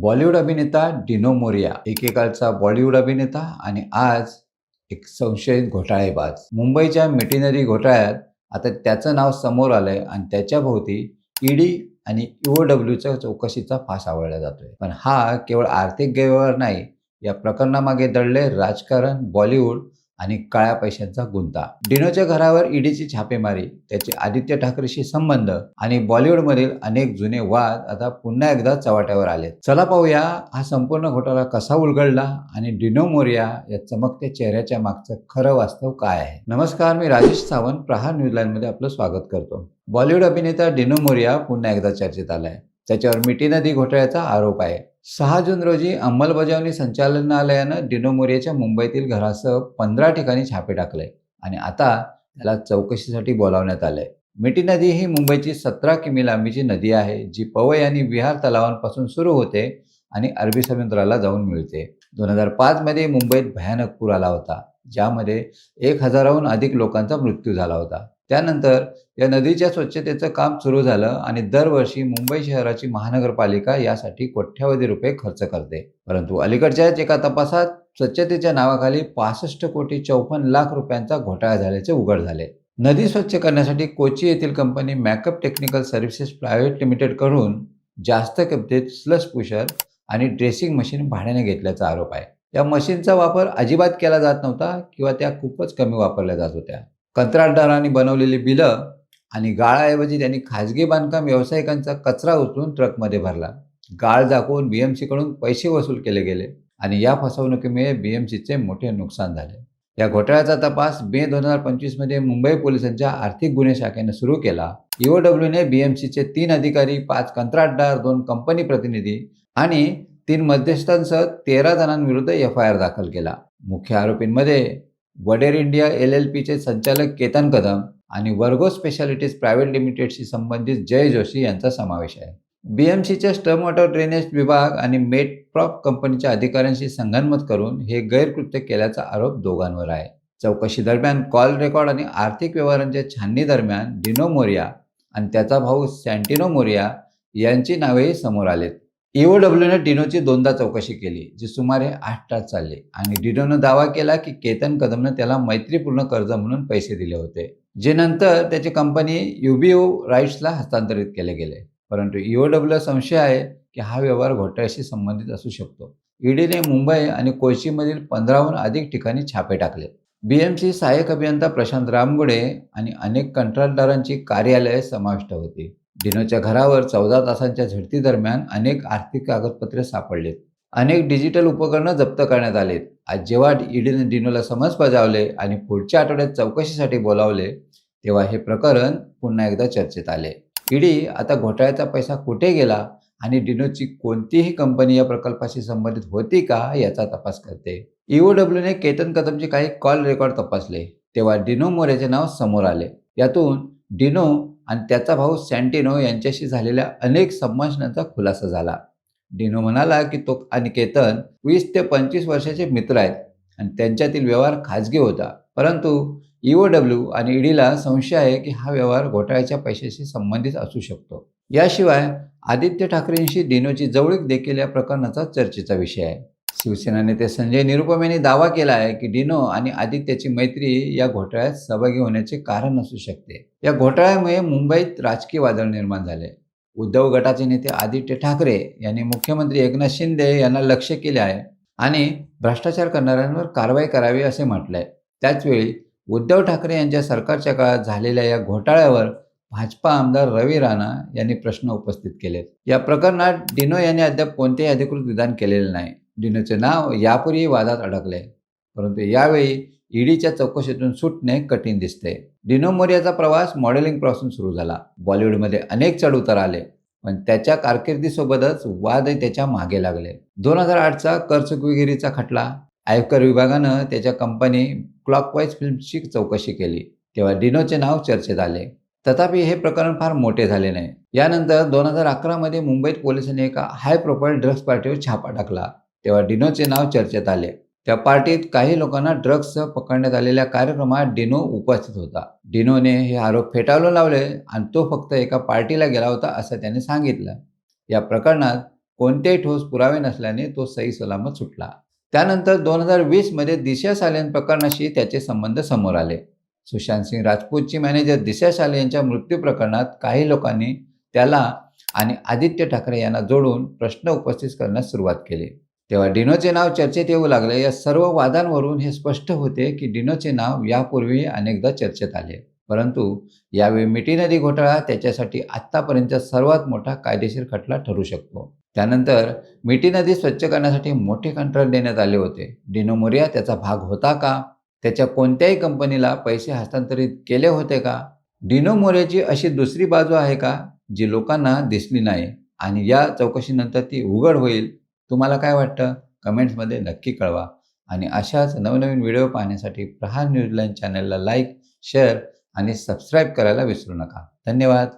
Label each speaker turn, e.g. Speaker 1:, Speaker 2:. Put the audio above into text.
Speaker 1: बॉलिवूड अभिनेता डिनो मोरिया एकेकाळचा बॉलिवूड अभिनेता आणि आज एक संशयित घोटाळेबाज. मुंबईच्या मिटिनरी घोटाळ्यात आता त्याचं नाव समोर आलंय आणि त्याच्या भोवती ईडी आणि ओ चौकशीचा फास आवळला जातोय. पण हा केवळ आर्थिक गैरव्यवहार नाही या प्रकरणामागे दडले राजकारण बॉलिवूड आणि काळ्या पैशांचा गुंता. डिनोच्या घरावर ईडीची छापेमारी त्याचे आदित्य ठाकरेशी संबंध आणि बॉलिवूडमधील अनेक जुने वाद आता पुन्हा एकदा चव्हाट्यावर आले चला पाहूया हा संपूर्ण घोटाळा कसा उलगडला आणि डिनो मोरिया या चमकत्या चेहऱ्याच्या मागचं खरं वास्तव काय आहे? नमस्कार मी राजेश सावंत प्रहार न्यूजलँडमध्ये आपलं स्वागत करतो. बॉलिवूड अभिनेता डिनो मोरिया पुन्हा एकदा चर्चेत आलाय. त्याच्यावर मिठी नदी घोटाळ्याचा आरोप आहे. सहा जून रोजी अंमलबजावणी संचालनालयानं डिनो मोरियाच्या मुंबईतील घरासह पंधरा ठिकाणी छापे टाकले आणि आता त्याला चौकशीसाठी बोलावण्यात आलंय. मिठी नदी ही मुंबईची सतरा किमी लांबीची नदी आहे जी पवई आणि विहार तलावांपासून सुरू होते आणि अरबी समुद्राला जाऊन मिळते. दोन हजार पाचमध्ये मुंबईत भयानक पूर आला होता ज्यामध्ये एक हजाराहून अधिक लोकांचा मृत्यू झाला होता. त्यानंतर या नदीच्या स्वच्छतेचं काम सुरू झालं आणि दरवर्षी मुंबई शहराची महानगरपालिका यासाठी कोट्यावधी रुपये खर्च करते. परंतु अलीकडच्याच एका तपासात स्वच्छतेच्या नावाखाली पासष्ट कोटी चौपन्न लाख रुपयांचा घोटाळा झाल्याचे उघड झाले. नदी स्वच्छ करण्यासाठी कोची येथील कंपनी मॅकअप टेक्निकल सर्व्हिसेस प्रायव्हेट लिमिटेडकडून जास्त किमतीत स्लश पुशर आणि ड्रेसिंग मशीन भाड्याने घेतल्याचा आरोप आहे. या मशीनचा वापर अजिबात केला जात नव्हता किंवा त्या खूपच कमी वापरल्या जात होत्या. कंत्राटदारांनी बनवलेली बिलं आणि गाळाऐवजी त्यांनी खाजगी बांधकाम व्यावसायिकांचा कचरा उचलून ट्रकमध्ये भरला. गाळ दाखवून बी एम सीकडून पैसे वसूल केले गेले आणि या फसवणुकीमुळे बी एम सीचे मोठे नुकसान झाले. या घोटाळ्याचा तपास मे दोन हजार पंचवीसमध्ये मुंबई पोलिसांच्या आर्थिक गुन्हे शाखेने सुरू केला. ईओडब्ल्यूने बी एम सीचे तीन अधिकारी पाच कंत्राटदार दोन कंपनी प्रतिनिधी आणि तीन मध्यस्थांसह तेरा जणांविरुद्ध एफ आय आर दाखल केला. मुख्य आरोपींमध्ये वडेर इंडिया एल एल पीचे संचालक केतन कदम आणि वर्गो स्पेशालिटीज प्रायव्हेट लिमिटेडशी संबंधित जय जोशी यांचा समावेश आहे. बीएमसीचे स्टम वॉटर ड्रेनेज विभाग आणि मेटप्रॉप कंपनीच्या अधिकाऱ्यांशी संगनमत करून हे गैरकृत्य केल्याचा आरोप दोघांवर आहे. चौकशी दरम्यान कॉल रेकॉर्ड आणि आर्थिक व्यवहारांच्या छाननी दरम्यान डिनो मोरिया आणि त्याचा भाऊ सॅन्टिनो मोरिया यांची नावेही समोर आलेत. ईओडब्ल्यूने डिनोची दोनदा चौकशी केली जी सुमारे आठ तास चालली. आणि डिनोनं दावा केला की केतन कदमनं त्याला मैत्रीपूर्ण कर्ज म्हणून पैसे दिले होते जे नंतर त्याची कंपनी युबीओ राईट्सला हस्तांतरित केले गेले. परंतु ईओडब्ल्यू संशय आहे की हा व्यवहार घोटाळ्याशी संबंधित असू शकतो. ईडीने मुंबई आणि कोचीमधील पंधराहून अधिक ठिकाणी छापे टाकले. बीएमसी सहाय्यक अभियंता प्रशांत रामगुडे आणि अनेक कंत्राटदारांची कार्यालये समाविष्ट होती. डिनोच्या घरावर चौदा तासांच्या झडतीदरम्यान अनेक आर्थिक कागदपत्रे सापडलीत. अनेक डिजिटल उपकरणं जप्त करण्यात आलीत. आज जेव्हा ईडीने डिनोला समज बजावले आणि पुढच्या आठवड्यात चौकशीसाठी बोलावले तेव्हा हे प्रकरण पुन्हा एकदा चर्चेत आले. ईडी आता घोटाळ्याचा पैसा कुठे गेला आणि डिनोची कोणतीही कंपनी या प्रकल्पाशी संबंधित होती का याचा तपास करते. ईओडब्ल्यूने केतन कदमचे काही कॉल रेकॉर्ड तपासले तेव्हा डिनो मोरेचे नाव समोर आले. यातून डिनो आणि त्याचा भाऊ सँटिनो यांच्याशी झालेल्या अनेक संभाषणांचा खुलासा झाला. डिनो म्हणाला की तो आणि केतन वीस ते पंचवीस वर्षाचे मित्र आहेत आणि त्यांच्यातील व्यवहार खाजगी होता. परंतु ईओडब्ल्यू आणि ईडीला संशय आहे की हा व्यवहार घोटाळ्याच्या पैशाशी संबंधित असू शकतो. याशिवाय आदित्य ठाकरेंशी डिनोची जवळीक देखील या प्रकरणाचा चर्चेचा विषय आहे. शिवसेना नेते संजय निरुपम यांनी दावा केला आहे की डिनो आणि आदित्यची मैत्री या घोटाळ्यात सहभागी होण्याचे कारण असू शकते. या घोटाळ्यामुळे मुंबईत राजकीय वादळ निर्माण झाले. उद्धव गटाचे नेते आदित्य ठाकरे यांनी मुख्यमंत्री एकनाथ शिंदे यांना लक्ष केले आहे आणि भ्रष्टाचार करणाऱ्यांवर कारवाई करावी असे म्हटलंय. त्याचवेळी उद्धव ठाकरे यांच्या सरकारच्या काळात झालेल्या या घोटाळ्यावर भाजपा आमदार रवी राणा यांनी प्रश्न उपस्थित केले या प्रकरणात डिनो यांनी अद्याप कोणतेही अधिकृत विधान केलेले नाही. डिनोचे नाव यापूर्वी वादात अडकले. परंतु यावेळी ईडीच्या चौकशीतून सुटणे कठीण दिसते. डिनो मोरियाचा प्रवास मॉडेलिंगपासून सुरू झाला. बॉलिवूडमध्ये अनेक चढउतार आले पण त्याच्या कारकिर्दीसोबतच वादही त्याच्यामागे लागले. दोन हजार आठचा कर चुकवेगिरीचा खटला आयकर विभागानं त्याच्या कंपनी क्लॉकवाईज फिल्मची चौकशी केली तेव्हा डिनोचे नाव चर्चेत आले. तथापि हे प्रकरण फार मोठे झाले नाही. यानंतर दोन हजार अकरामध्ये मुंबईत पोलिसांनी एका हाय प्रोफाईल ड्रग्ज पार्टीवर छापा टाकला. तेव्हा डिनोचे नाव चर्चेत आले. त्या पार्टीत काही लोकांना ड्रग्जसह पकडण्यात आलेल्या कार्यक्रमात डिनो उपस्थित होता. डिनोने हे आरोप फेटाळून लावले आणि तो फक्त एका पार्टीला गेला होता असं त्याने सांगितलं. या प्रकरणात कोणतेही ठोस पुरावे नसल्याने तो सही सलामत सुटला. त्यानंतर दोन हजार वीसमध्ये दिशा सालेन प्रकरणाशी त्याचे संबंध समोर आले. सुशांत सिंग राजपूतची मॅनेजर दिशा साले यांच्या मृत्यू प्रकरणात काही लोकांनी त्याला आणि आदित्य ठाकरे यांना जोडून प्रश्न उपस्थित करण्यास सुरुवात केली. तेव्हा डिनोचे नाव चर्चेत येऊ लागले. या सर्व वादांवरून हे स्पष्ट होते की डिनोचे नाव यापूर्वी अनेकदा चर्चेत आले. परंतु यावेळी मिठी नदी घोटाळा त्याच्यासाठी आत्तापर्यंत सर्वात मोठा कायदेशीर खटला ठरू शकतो. त्यानंतर मिठी नदी स्वच्छ करण्यासाठी मोठे कंत्राट देण्यात आले होते. डिनो मोरिया त्याचा भाग होता का? त्याच्या कोणत्याही कंपनीला पैसे हस्तांतरित केले होते का? डिनो मोरियाची अशी दुसरी बाजू आहे का जी लोकांना दिसली नाही आणि या चौकशीनंतर ती उघड होईल? तुम्हाला काय वाटतं? कमेंट्समध्ये नक्की कळवा. आणि अशाच नवनवीन व्हिडिओ पाहण्यासाठी प्रहार न्यूजलँड चॅनलला लाईक शेअर आणि सबस्क्राईब करायला विसरू नका. धन्यवाद.